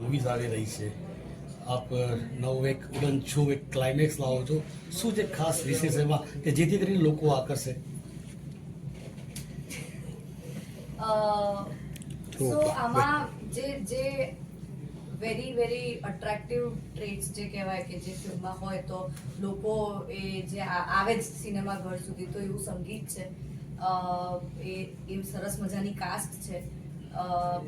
Movies આવી રહી છે. આપ નવ એક ઉડન છો એક ક્લાઇમેક્સ લાવો છો. શું જે ખાસ વિશેષ એમાં કે જેથી કરીને લોકો આકર્ષે? સો આમાં જે જે વેરી વેરી અટ્રેક્ટિવ ટ્રેટ્સ જે કહેવાય કે જે ફિલ્મમાં હોય તો લોકો એ જે આવે જ સિનેમા ઘર સુધી તો એવું સંગીત છે. અ, એ એ સરસ મજાની કાસ્ટ છે.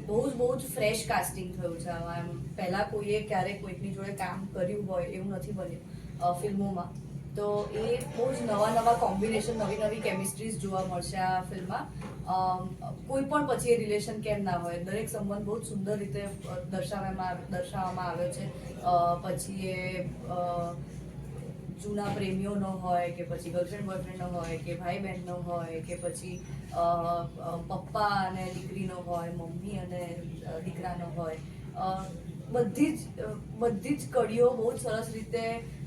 બહુ જ બહુ જ ફ્રેશ કાસ્ટિંગ થયું છે. આમાં પહેલાં કોઈએ ક્યારેક કોઈકની જોડે કામ કર્યું હોય એવું નથી બન્યું ફિલ્મોમાં. તો એ બહુ જ નવા નવા કોમ્બિનેશન નવી નવી કેમિસ્ટ્રીઝ જોવા મળશે આ ફિલ્મમાં. કોઈ પણ પછી એ રિલેશન કેમ ના હોય. દરેક સંબંધ બહુ જ સુંદર રીતે દર્શાવવામાં દર્શાવવામાં આવ્યો છે. પછી એ જૂના પ્રેમીઓનો હોય કે પછી ગર્લફ્રેન્ડ બોયફ્રેન્ડનો હોય કે ભાઈ બહેનનો હોય કે પછી અ, અ, પપ્પા અને દીકરીનો હોય મમ્મી અને અ, દીકરાનો હોય અ, બધી જ અ, બધી જ કડીઓ બહુ જ સરસ રીતે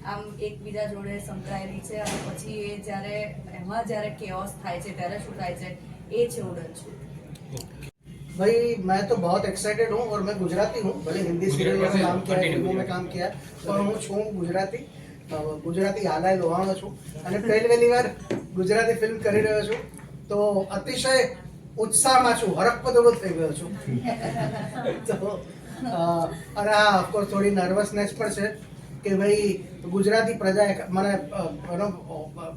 આમ એકબીજા જોડે સંકળાયેલી છે અને પછી એ જ્યારે એમાં જ્યારે કેઓસ થાય છે ત્યારે શું થાય છે એ છે ઉડન છું भाई मैं तो बहुत एक्साइटेड हूँ और मैं गुजराती हूँ भले हिंदी सीरियल में काम किया है फिल्मों में काम किया है પણ હું છું ગુજરાતી આલાય લોહાણો છું અને પહેલી પહેલી વાર ગુજરાતી ફિલ્મ કરી રહ્યો છું. તો અતિશય ઉત્સાહમાં છું હરકપદોડો થઈ ગયો છું. અને હા ઓફકોર્સ થોડી નર્વસનેસ પણ છે કે ભાઈ, ગુજરાતી પ્રજાએ મને ઘણો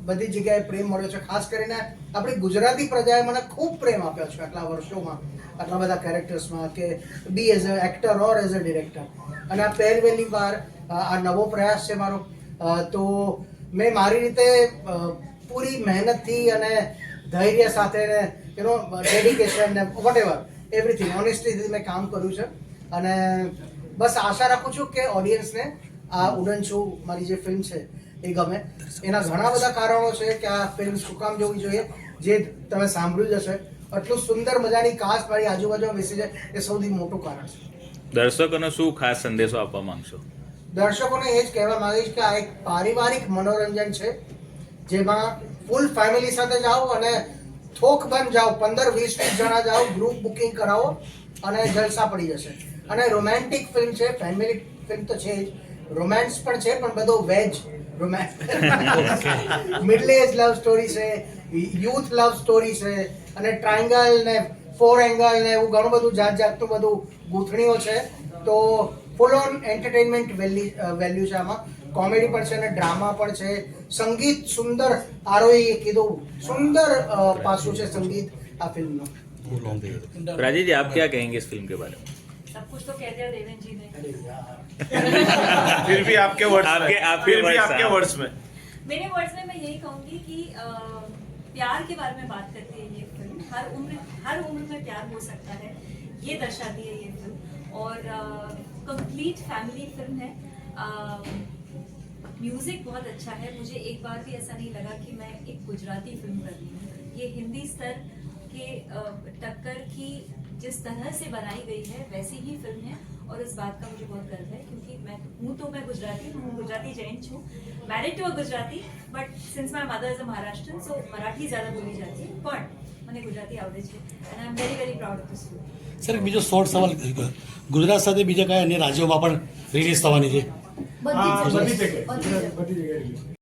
બધી જગ્યાએ પ્રેમ મળ્યો છે. ખાસ કરીને આપણી ગુજરાતી પ્રજાએ મને ખૂબ પ્રેમ આપ્યો છે આટલા વર્ષોમાં. આટલા બધા કેરેક્ટર્સમાં કે be as a actor or as a director અને આ પહેલી વાર આ નવો પ્રયાસ છે મારો. તો મેં મારી રીતે પૂરી મહેનતથી અને ધૈર્ય સાથે ને યુ ડેડિકેશન ને વોટ એવર એવરીથિંગ ઓનેસ્ટલીથી મેં કામ કર્યું છે. અને બસ આશા રાખું છું કે ઓડિયન્સને આ ઉડન શો મારી જે ફિલ્મ છે એ ગમે. એના ઘણા બધા કારણો છે કે આ ફિલ્મ શું કામ જોવી જોઈએ, જે તમે સાંભળ્યું જ હશે. આટલું સુંદર મજાની કાસ્ટ મારી આજુબાજુમાં બેસી જાય એ સૌથી મોટું કારણ છે. દર્શકોને શું ખાસ સંદેશો આપવા માંગશો? દર્શકોને એ જ કહેવા માંગીશ કે આ એક પારિવારિક મનોરંજન છે જેમાં ફૂલ ફેમિલી સાથે જાઓ અને થોક બંધ જાઓ પંદર વીસ વીસ જણા જાઓ ગ્રુપ બુકિંગ કરાવો અને જલસા પડી જશે. અને રોમેન્ટિક ફિલ્મ છે ફેમિલી ફિલ્મ તો છે જ. રોમેન્સ પણ છે પણ બધો veg romance middle age love story છે યુથ લવ સ્ટોરી છે અને ટ્રાયંગલ ને ફોર એંગલ ને એવું ઘણું બધું જાત જાતનું બધું ગૂંથણીઓ છે. તો Full on entertainment value value છે આમાં કોમેડી પણ છે અને ડ્રામા પણ છે સંગીત સુંદર આરોહી કીધું સુંદર અ, પાસું છે સંગીત આ ફિલ્મનું राजीव जी आप क्या कहेंगे इस फिल्म के बारे में सब कुछ तो कह दिया देवेन जी ने फिर भी आपके वर्ड्स आपके- में आपके फिर भी words, आपके हाँ। वर्ड्स में मेरे वर्ड्स में मैं यही कहूंगी कि अ, प्यार के बारे में बात करती है ये फिल्म हर उम्र हर उम्र में प्यार हो सकता है ये दर्शाती है ये फिल्म और कंप्लीट फैमिली फ़िल्म है। um, म्यूज़िक बहुत अच्छा है। मुझे एक बार भी ऐसा नहीं लगा कि मैं एक गुजराती फ़िल्म कर रही हूँ। ये हिंदी स्तर के uh, टक्कर की जिस तरह से बनाई गई है, वैसी ही फ़िल्म है। और इस बात का मुझे बहुत गर्व है क्योंकि मैं, हूँ तो मैं गुजराती, हूँ गुजराती जैन हूँ married to a Gujarati but since my mother is a Maharashtra so Marathi ज़्यादा बोली जाती है। बट મને ગુજરાતી આવડે છે and I am very very proud of this sir એક બીજો શોર્ટ સવાલ ગુજરાત સાથે બીજા કયા અન્ય રાજ્યોમાં પણ રિલીઝ થવાની છે? બધી જગ્યાએ. બધી.